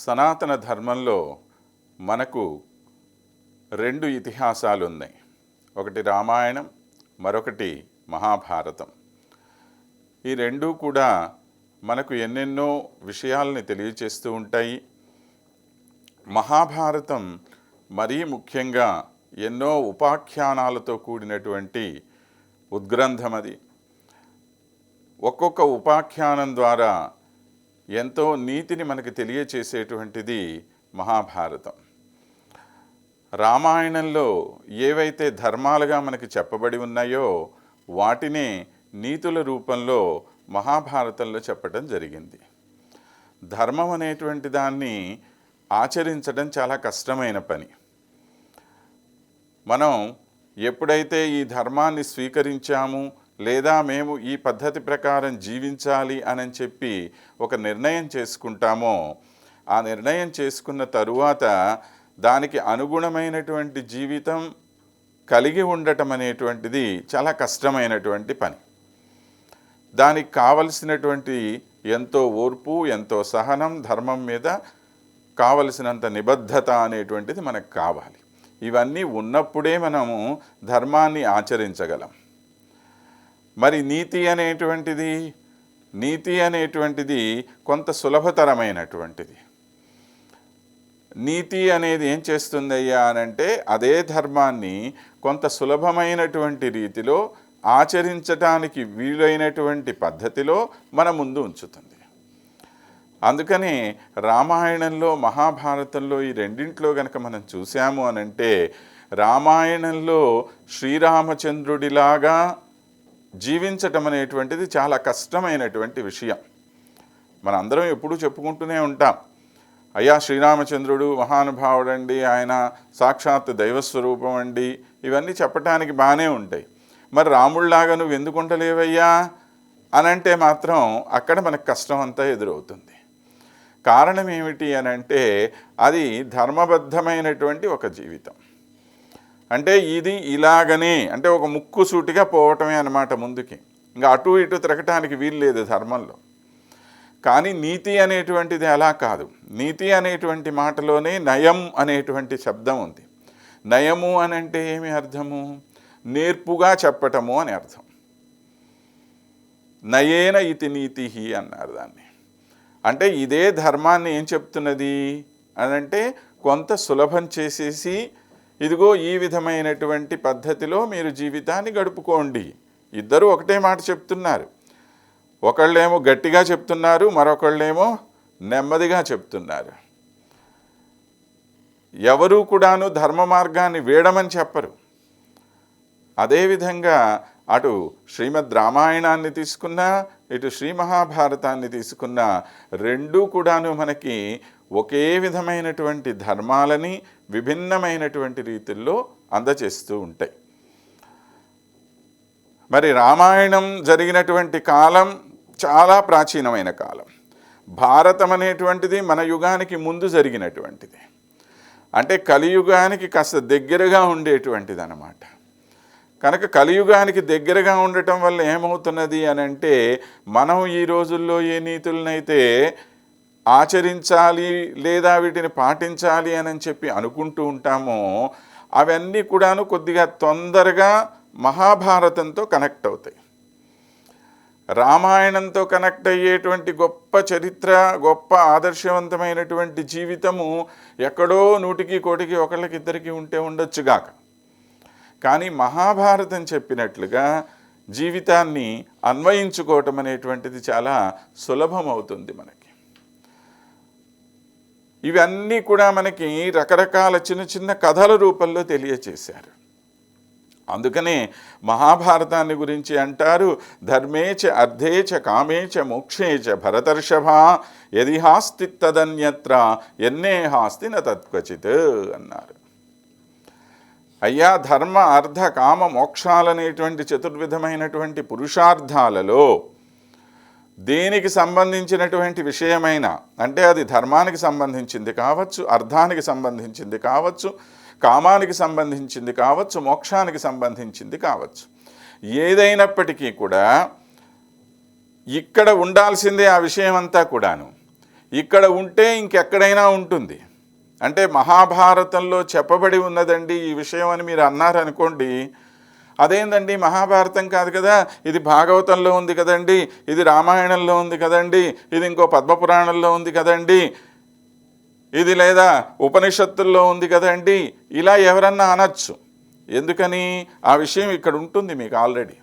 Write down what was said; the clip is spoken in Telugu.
సనాతన ధర్మంలో మనకు రెండు ఇతిహాసాలు ఉన్నాయి ఒకటి రామాయణం మరొకటి మహాభారతం. ఈ రెండూ కూడా మనకు ఎన్నెన్నో విషయాలని తెలియచేస్తూ ఉంటాయి. మహాభారతం మరీ ముఖ్యంగా ఎన్నో ఉపాఖ్యానాలతో కూడినటువంటి ఉద్గ్రంథం అది ఒక్కొక్క ఉపాఖ్యానం ద్వారా ఎంతో నీతిని మనకు తెలియచేసేటువంటిది మహాభారతం. రామాయణంలో ఏవైతే ధర్మాలుగా మనకి చెప్పబడి ఉన్నాయో వాటినే నీతుల రూపంలో మహాభారతంలో చెప్పడం జరిగింది. ధర్మం అనేటువంటి దాన్ని ఆచరించడం చాలా కష్టమైన పని. మనం ఎప్పుడైతే ఈ ధర్మాన్ని స్వీకరించాము లేదా మేము ఈ పద్ధతి ప్రకారం జీవించాలి అని చెప్పి ఒక నిర్ణయం చేసుకుంటామో ఆ నిర్ణయం చేసుకున్న తరువాత దానికి అనుగుణమైనటువంటి జీవితం కలిగి ఉండటం అనేటువంటిది చాలా కష్టమైనటువంటి పని. దానికి కావలసినటువంటి ఎంతో ఓర్పు ఎంతో సహనం ధర్మం మీద కావలసినంత నిబద్ధత అనేటువంటిది మనకు కావాలి. ఇవన్నీ ఉన్నప్పుడే మనము ధర్మాన్ని ఆచరించగలం. మరి నీతి అనేటువంటిది నీతి అనేటువంటిది కొంత సులభతరమైనటువంటిది. నీతి అనేది ఏం చేస్తుందయ్యా అనంటే అదే ధర్మాన్ని కొంత సులభమైనటువంటి రీతిలో ఆచరించటానికి వీలైనటువంటి పద్ధతిలో మన ముందు ఉంచుతుంది. అందుకనే రామాయణంలో మహాభారతంలో ఈ రెండింటిలో గనక మనం చూసాము అనంటే రామాయణంలో శ్రీరామచంద్రుడిలాగా జీవించటం అనేటువంటిది చాలా కష్టమైనటువంటి విషయం. మనందరం ఎప్పుడూ చెప్పుకుంటూనే ఉంటాం. అయ్యా శ్రీరామచంద్రుడు మహానుభావుడండి ఆయన సాక్షాత్ దైవస్వరూపం అండి ఇవన్నీ చెప్పటానికి బాగానే ఉంటాయి. మరి రాముళ్ళాగా నువ్వు ఎందుకుంటలేవయ్యా అనంటే అని అంటే మాత్రం అక్కడ మనకు కష్టం అంతా ఎదురవుతుంది. కారణం ఏమిటి అని అంటే అది ధర్మబద్ధమైనటువంటి ఒక జీవితం. అంటే ఇది ఇలాగనే అంటే ఒక ముక్కు సూటిగా పోవటమే అన్నమాట ముందుకి. ఇంకా అటు ఇటు తిరగటానికి వీలు లేదు ధర్మంలో. కానీ నీతి అనేటువంటిది అలా కాదు. నీతి అనేటువంటి మాటలోనే నయం అనేటువంటి శబ్దం ఉంది. నయము అని అంటే ఏమి అర్థము? నేర్పుగా చెప్పటము అని అర్థం. నయేన ఇతి నీతి అన్నారు దాన్ని. అంటే ఇదే ధర్మాన్ని ఏం చెప్తున్నది? అని అంటే కొంత సులభం చేసేసి ఇదిగో ఈ విధమైనటువంటి పద్ధతిలో మీరు జీవితాన్ని గడుపుకోండి. ఇద్దరు ఒకటే మాట చెప్తున్నారు. ఒకళ్ళేమో గట్టిగా చెప్తున్నారు మరొకళ్ళేమో నెమ్మదిగా చెప్తున్నారు. ఎవరు కూడాను ధర్మ మార్గాన్ని వేడమని చెప్పరు. అదేవిధంగా అటు శ్రీమద్ రామాయణాన్ని తీసుకున్నా ఇటు శ్రీ మహాభారతాన్ని తీసుకున్నా రెండూ కూడాను మనకి ఒకే విధమైనటువంటి ధర్మాలని విభిన్నమైనటువంటి రీతుల్లో అందచేస్తూ ఉంటాయి. మరి రామాయణం జరిగినటువంటి కాలం చాలా ప్రాచీనమైన కాలం. భారతం అనేటువంటిది మన యుగానికి ముందు జరిగినటువంటిది. అంటే కలియుగానికి కాస్త దగ్గరగా ఉండేటువంటిది అనమాట కనుక కలియుగానికి దగ్గరగా ఉండటం వల్ల ఏమవుతున్నది అని అంటే మనం ఈ రోజుల్లో ఏ నీతులనైతే ఆచరించాలి లేదా వీటిని పాటించాలి అని చెప్పి అనుకుంటూ ఉంటామో అవన్నీ కూడాను కొద్దిగా తొందరగా మహాభారతంతో కనెక్ట్ అవుతాయి. రామాయణంతో కనెక్ట్ అయ్యేటువంటి గొప్ప చరిత్ర గొప్ప ఆదర్శవంతమైనటువంటి జీవితము ఎక్కడో నూటికి కోటికి ఒకళ్ళకి ఇద్దరికి ఉంటే ఉండొచ్చుగాక కానీ మహాభారతం చెప్పినట్లుగా జీవితాన్ని అన్వయించుకోవటం అనేటువంటిది చాలా సులభం అవుతుంది మనకి. ఇవన్నీ కూడా మనకి రకరకాల చిన్న చిన్న కథల రూపంలో తెలియచేశారు. అందుకనే మహాభారతాన్ని గురించి అంటారు ధర్మేచ అర్ధేచ కామేచ మోక్షేచ భరతర్షభ ఎది హాస్తి తదన్యత్ర ఎన్నే హాస్తి న తత్వచిత్ అన్నారు. అయ్యా ధర్మ అర్ధ కామ మోక్షాలనేటువంటి చతుర్విధమైనటువంటి పురుషార్థాలలో దేనికి సంబంధించినటువంటి విషయమైన అంటే అది ధర్మానికి సంబంధించింది కావచ్చు అర్థానికి సంబంధించింది కావచ్చు కామానికి సంబంధించింది కావచ్చు మోక్షానికి సంబంధించింది కావచ్చు. ఏదైనప్పటికీ కూడా ఇక్కడ ఉండాల్సిందే ఆ విషయం అంతా కూడాను. ఇక్కడ ఉంటే ఇంకెక్కడైనా ఉంటుంది. అంటే మహాభారతంలో చెప్పబడి ఉన్నదండి ఈ విషయం అని మీరు అన్నారనుకోండి అదేందండి? మహాభారతం కాదు కదా? ఇది భాగవతంలో ఉంది కదండి. ఇది రామాయణంలో ఉంది కదండి. ఇది ఇంకో పద్మపురాణంలో ఉంది కదండి. ఇది లేదా ఉపనిషత్తుల్లో ఉంది కదండి. ఇలా ఎవరన్నా అనొచ్చు. ఎందుకని? ఆ విషయం ఇక్కడ ఉంటుంది మీకు ఆల్రెడీ.